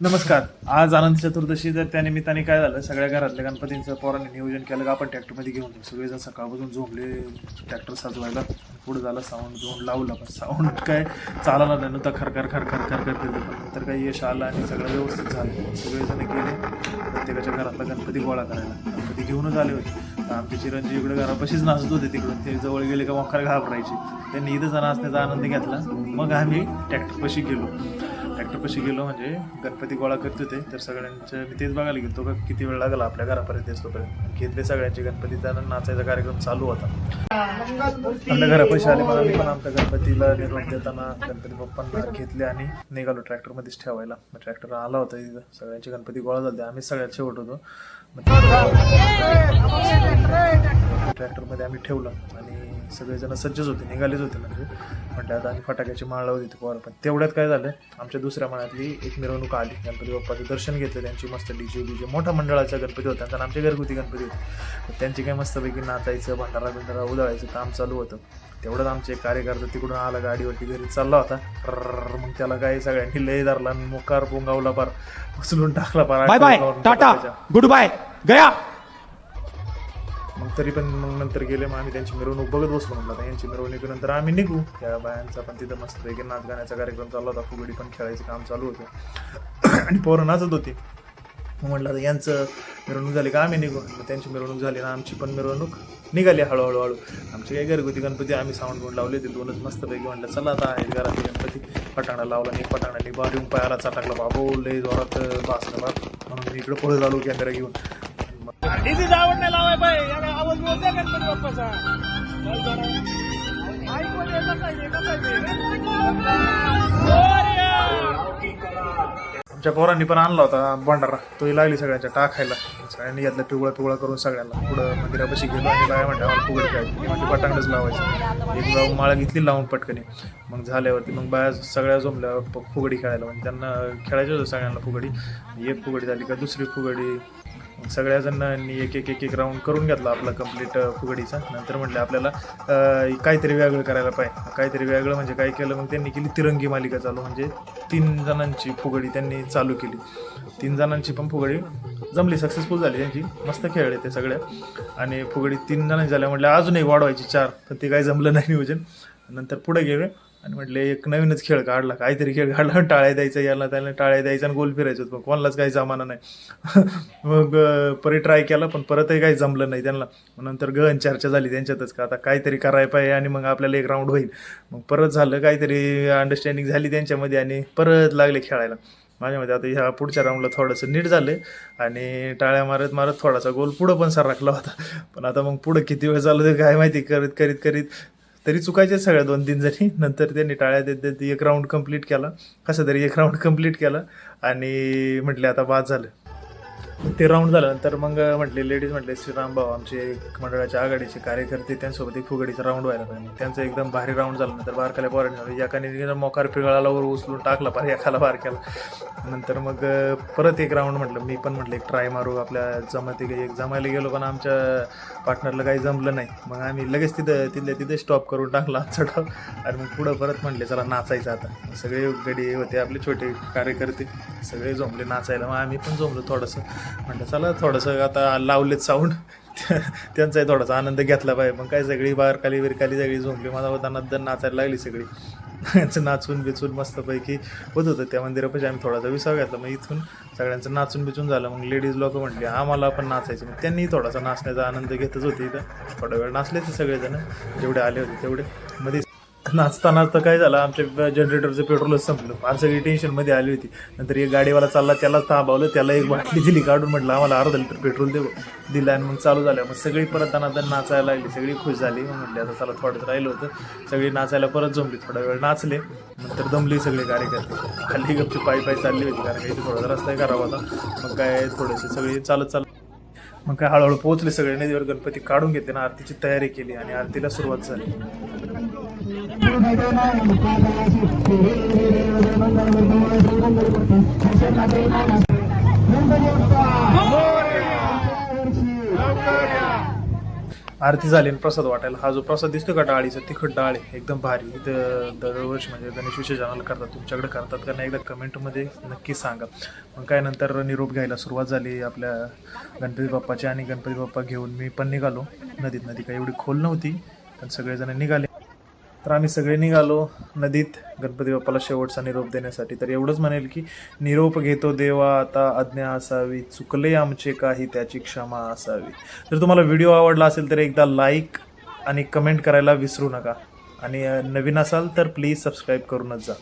नमस्कार. आज अनंत चतुर्दशी तर त्या निमित्ताने काय झालं? सगळ्या घरातल्या गणपतींचं पोरांनी नियोजन केलं का आपण ट्रॅक्टरमध्ये घेऊन जाऊ सगळेजण सकाळपासून झोपले ट्रॅक्टर साजवायला पुढे झालं साऊंड घेऊन लावला पण साऊंड काय चालला नाही. नुसता खरखर खरखर खरखर केलं. पण नंतर काही यश आलं आणि सगळं व्यवस्थित झालं. सगळेजण गेले. प्रत्येकाच्या घरातला गणपती गोळा करायला. गणपती घेऊनच आले होते. आमचे चिरंजीव इकडे घरापाशीच नाचत होते तिकडून. ते जवळ गेले का मोकार घाबरायचे. त्यांनी इथं नाचण्याचा आनंद घेतला. मग आम्ही ट्रॅक्टरपाशी गेलो. ट्रॅक्टरपाशी गेलो म्हणजे गणपती गोळा करत होते. तर सगळ्यांचं मी तेच बघायला गेलो का किती वेळ लागला आपल्या घरापर्यंत येतोपर्यंत घेतले सगळ्यांचे गणपती त्यांना नाचायचा कार्यक्रम चालू होता. आपल्या घरापाशी आले मला मी पण आमच्या गणपतीला निरोप देताना गणपती बाप्पांना घेतले आणि निघालो ट्रॅक्टरमध्येच ठेवायला. मग ट्रॅक्टर आला होता तिथं सगळ्यांचे गणपती गोळा झाले. आम्ही सगळ्यात शेवट होतो. ट्रॅक्टरमध्ये आम्ही ठेवलं. सगळेजण सज्जच होते निघालेच होते म्हणजे. म्हटलं आता आणि फटाक्याची माळ लावली होती पोरं. पण तेवढ्यात काय झालं आमच्या दुसऱ्या मनातली एक मिरवणूक आली. गणपती बाप्पाचं दर्शन घेतलं त्यांची मस्त डीजे बीजे मोठा मंडळाचा गणपती होता. आणि आमचे घरगुती गणपती होते. तर त्यांची काय मस्तपैकी नाचायचं भंडारा बिंडारा उधळायचं काम चालू होतं. तेवढंच आमचे कार्यकर्ता तिकडून आला गाडीवरती घरी चालला होता. मग त्याला काय सगळ्यांनी लय धरला मुकार पोंगावला पार उचलून टाकला पार. टाटा. गुड बाय गया. मग तरी पण मग नंतर गेले मग आम्ही त्यांची मिरवणूक बघत बसलो म्हटलं आता यांची मिरवणुकीनंतर आम्ही निघू. त्या बायांचा पण तिथं मस्त एक नाच गाण्याचा कार्यक्रम चालू होता फुगडी पण खेळायचं काम चालू होतं. आणि पोरं नाचत होती. मग म्हटलं आता यांचं मिरवणूक झाली का आम्ही निघू? मग त्यांची मिरवणूक झाली ना आमची पण मिरवणूक निघाली हळूहळू हळू. आमची काही घरगुती गणपती आम्ही साऊंड गुंड लावले ते दोनच मस्तपैकी म्हटलं चला आता आहेत घरात गणपती. फटाणा लावला नाही फटाणा नाही बाजून पायाला चाटाकला बाबो लय जोरात भासलं बा म्हणून मी इकडं पुढे झालो कॅमेरा घेऊन आमच्या पोरांनी पण आणला होता भंडारा. तोही लागली सगळ्यांच्या टाकायला सगळ्यांनी घेतला पिवळा पिवळा करून सगळ्यांना पुढं मंदिरापाशी गेलो आणि बाय म्हणते आम्हाला फुगड काय म्हणजे पटांगच लावायचं. एक जाऊन माळा घेतली लावून पटकनी. मग झाल्यावरती मग बाया सगळ्या जमल्या फुगडी खेळायला. म्हणजे त्यांना खेळायचं होतं सगळ्यांना फुगडी. एक फुगडी झाली का दुसरी फुगडी. मग सगळ्या जणांनी एक एक एक एक राऊंड करून घेतला आपला कंप्लीट फुगडीचा. नंतर म्हटलं आपल्याला काहीतरी वेगळं करायला पाहिजे काहीतरी वेगळं म्हणजे काय केलं मग त्यांनी केली तिरंगी मालिका चालू. म्हणजे तीन जणांची फुगडी त्यांनी चालू केली. तीन जणांची पण फुगडी जमली सक्सेसफुल झाली त्यांची. मस्त खेळले ते सगळ्या. आणि फुगडी तीन जणांची झाल्या म्हटलं अजून एक वाढवायची चार. तर ते काही जमलं नाही नियोजन. नंतर पुढे गेले आणि म्हटले एक नवीनच खेळ काढला काहीतरी खेळ काढला टाळ्या द्यायचा याला त्याला टाळ्या द्यायचा आणि गोल फिरायचं मग पण कोणालाच काही जमाना नाही. मग परी ट्राय केला पण परतही काही जमलं नाही त्यांना. नंतर गहन चर्चा झाली त्यांच्यातच का आता काहीतरी करायला पाहिजे आणि मग आपल्याला एक राऊंड होईल. मग परत झालं काहीतरी अंडरस्टँडिंग झाली त्यांच्यामध्ये आणि परत लागले खेळायला. माझ्यामध्ये आता ह्या पुढच्या राऊंडला थोडंसं नीट झालं आणि टाळ्या मारत मारत थोडासा गोल पुढं पण सर राखला होता. पण आता मग पुढं किती वेळ झालं ते काय माहिती करीत करीत करीत. तरी चुकायचे सगळ्या दोन तीन जणी. नंतर त्यांनी टाळ्या देत देत एक राऊंड कंप्लीट केला. कसं तरी एक राऊंड कंप्लीट केला आणि म्हटले आता बाद झालं. ते राऊंड झाल्यानंतर मग म्हटले लेडीज म्हटले श्रीराम भाऊ आमचे एक मंडळाच्या आघाडीचे कार्यकर्ते त्यांच्यासोबत एक फुगडीचा राऊंड व्हायला पाहिजे त्यांचं एकदम भारी राऊंड झालं नंतर बारकाल्या पोरांनी याकाने मोकार पिळाला वर उचलून टाकला पार एकाला बारक्याला नंतर मग परत एक राऊंड म्हटलं मी पण म्हटलं एक ट्राय मारू आपल्या जमते एक जमायला गेलो पण आमच्या पार्टनरला काही जमलं नाही. मग आम्ही लगेच तिथं तिथल्या तिथे स्टॉप करून टाकला आमचा टॉप आणि मग पुढं परत म्हटले चला नाचायचं आता. सगळे गडी होते आपले छोटे कार्यकर्ते सगळे झोंबले नाचायला. मग आम्ही पण जमलो थोडंसं. म्हटलं चला थोडंसं आता लावलेत साऊंड त्यांचाही थोडासा आनंद घेतला पाहिजे मग काय सगळी बारकाली बिरकाली सगळी झोंबली. माझा होता नंतर नाचायला लागली सगळी. त्यांचं नाचून बिचून मस्तपैकी होत होतं. त्या मंदिरापाशी आम्ही थोडासा विसाव घेतला. मग इथून सगळ्यांचं नाचून बिचून झालं. मग लेडीज लोक म्हटले आम्हाला पण नाचायचे. मग त्यांनी थोडासा नाचण्याचा आनंद घेतच होते. इथं थोडा वेळ नाचले ते सगळेजण. जेवढे आले होते तेवढे. मध्ये नाचता नाचता काय झालं आमच्या जनरेटरचं पेट्रोलच संपलं. फार सगळी टेन्शनमध्ये आली होती. नंतर एक गाडीवाला चालला त्यालाच थांबवलं त्याला एक बाटली दिली काढून म्हटलं आम्हाला अर्धा लिटर पेट्रोल देऊ दिलं आणि मग चालू झालं. मग सगळी परत त्यांना नाचायला लागली सगळी खुश झाली. मग म्हटली आता चला थोडंच राहिलं होतं. सगळी नाचायला परत जमली थोडा वेळ नाचले. नंतर दमली सगळे कार्यकर्ते. खाली गपची पायी पायी चालली होती कारण काही थोडासा रस्ता खराब होता मग काय थोडेसे सगळे चालत चालत मग काय हळूहळू पोहोचले सगळे. नदीवर गणपती काढून घेतले ना आरतीची तयारी केली आणि आरतीला सुरुवात झाली. आरती झाली आणि प्रसाद वाटायला. हा जो प्रसाद दिसतो का डाळीचा तिखट डाळ आहे एकदम भारी. इथं दरवर्षी म्हणजे गणेश विसर्जनाला करतात तुमच्याकडे करतात का नाही एकदा कमेंटमध्ये नक्की सांगा. मग काय नंतर निरोप घ्यायला सुरुवात झाली आपल्या गणपती बाप्पाची आणि गणपती बाप्पा घेऊन मी पण निघालो. नदीत नदी काही एवढी खोल नव्हती पण सगळेजण निघाले. तर आम्ही सगळे निघालो नदीत. गणपती बाप्पाला शेवटचा निरोप देण्यासाठी. तर एवढंच म्हणेल की निरोप घेतो देवा आता आज्ञा असावी. चुकले आमचे काही त्याची क्षमा असावी. जर तुम्हाला व्हिडिओ आवडला असेल तर एकदा लाईक आणि कमेंट करायला विसरू नका. आणि नवीन असाल तर प्लीज सबस्क्राईब करूनच जा.